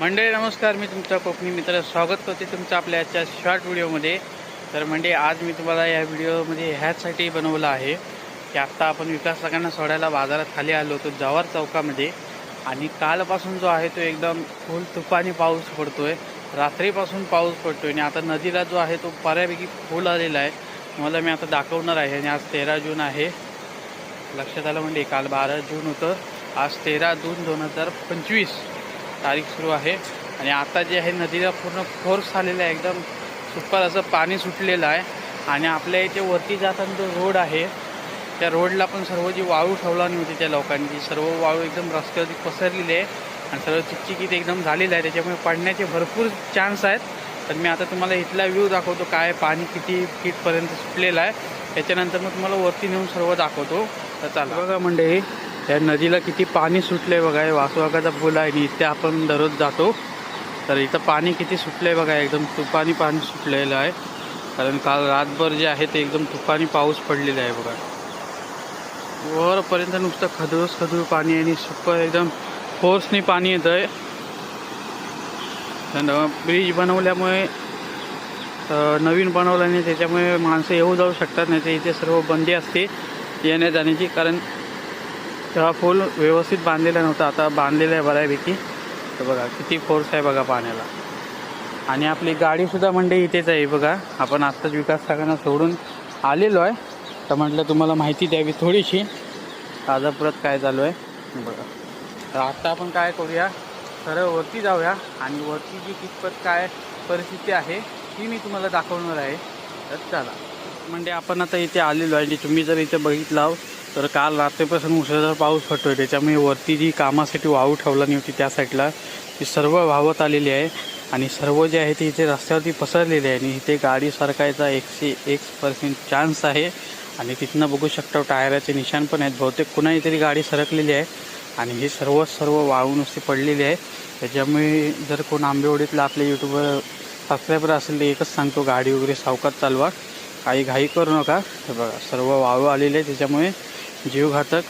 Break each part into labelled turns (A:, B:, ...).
A: मंडळी नमस्कार. मी तुमचा कोकणी मित्र स्वागत करते तुमचं आपल्या आजच्या शॉर्ट व्हिडिओमध्ये तर म्हणजे आज मी तुम्हाला या व्हिडिओमध्ये ह्याचसाठी बनवलं आहे की आत्ता आपण विकास सगळ्यांना सोडायला बाजारात खाली आलो होतो जवार चौकामध्ये. आणि कालपासून जो आहे तो एकदम फुल तुफानी पाऊस पडतोय. रात्रीपासून पाऊस पडतोय आणि आता नदीला जो आहे तो बऱ्यापैकी फुल आलेला आहे. मला मी आता दाखवणार आहे आणि आज तेरा जून आहे. लक्षात आलं म्हणजे काल बारा जून होतं. आज तेरा जून दोन हजार पंचवीस. तारीख सुरू आहे. आणि आता जे आहे नदीला पूर्ण फोर्स आलेला आहे. एकदम सुपर असं पाणी सुटलेलं आहे. आणि आपल्या इथे वरती जाताना जो रोड आहे त्या रोडला पण सर्व जी वाळू ठेवला नव्हती त्या लोकांची. सर्व वाळू एकदम रस्त्यावरती पसरलेली आहे. आणि सर्व चिकचिकीत एकदम झालेलं आहे. त्याच्यामुळे पडण्याचे भरपूर चान्स आहेत. तर मी आता तुम्हाला इथला व्ह्यू दाखवतो. काय पाणी किती फीटपर्यंत सुटलेलं आहे. त्याच्यानंतर मग तुम्हाला वरती नेऊन सर्व दाखवतो. तर चालू. बघा मंडळी या नदीला किती पाणी सुटलंय बघा हे वासुवागाचा पूल आहे आणि इथे आपण दररोज जातो. तर इथं पाणी किती सुटलंय बघा एकदम तुफानी पाणी सुटलेलं आहे. कारण काल रातभर जे आहे ते एकदम तुफानी पाऊस पडलेला आहे बघा. वरपर्यंत नुसतं खदूस खदळ पाणी आहे आणि सुपर एकदम फोर्सनी पाणी येतं आहे ब्रिज बनवल्यामुळे नवीन बनवल्याने त्याच्यामुळे माणसं येऊ जाऊ शकतात नाही तर इथे सर्व बंदी असते येण्या जाण्याची कारण तेव्हा फुल व्यवस्थित बांधलेला नव्हता. आता बांधलेला आहे बऱ्यापैकी. तर बघा किती फोर्स आहे बघा पाण्याला. आणि आपली गाडीसुद्धा म्हणजे इथेच आहे बघा. आपण आत्ताच विकास सगळ्यांना सोडून आलेलो आहे. तर म्हटलं तुम्हाला माहिती द्यावी थोडीशी. ताजापुरात काय चालू आहे बघा. तर आत्ता आपण काय करूया? सरळ वरती जाऊया. आणि वरती जी कितपत काय परिस्थिती आहे ती मी तुम्हाला दाखवणार आहे. तर चला. म्हणजे आपण आता इथे आलेलो आहे. आणि तुम्ही जर इथे बघितलं तर काल रात्रीपासून मुसळधार पाऊस पडतो आहे त्याच्यामुळे वरती जी कामासाठी वाळू ठेवला होती त्या साईडला ती सर्व वाहवत आलेली आहे. आणि सर्व जे आहे ते इथे रस्त्यावरती पसरलेले आहे आणि इथे गाडी सरकायचा एकशे एक पर्सेंट चान्स आहे. आणि तिथनं बघू शकता टायराचे निशाण पण आहेत. बहुतेक कुणाही तरी गाडी सरकलेली आहे आणि हे सर्व सर्व वाळू नुसती पडलेली आहे. त्याच्यामुळे जर कोण आंबेवडीतला आपल्या यूट्यूबवर सबस्क्रायबर असेल तर एकच सांगतो गाडी वगैरे सावकात चालवा. काही घाई करू नका. हे बघा सर्व वाळू आलेले आहे. त्याच्यामुळे जीवघातक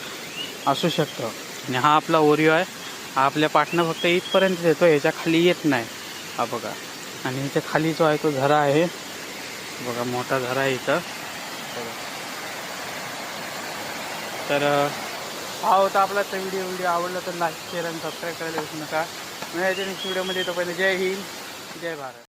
A: असू शकतं. आणि हा आपला ओरिओ आहे. हा आपल्या पाटणं फक्त इथपर्यंत येतो ह्याच्या खाली येत नाही. हा बघा. आणि ह्याच्या खाली जो आहे तो झरा आहे. बघा मोठा झरा आहे इथं. बघा. तर हा होता आपला तर व्हिडिओ व्हिडिओ आवडला तर लाईक शेअर आणि सबस्क्राईब करायला विसरू नका. मिळायच्या नेक्स्ट व्हिडिओमध्ये तोपर्यंत जय हिंद. जय भारत.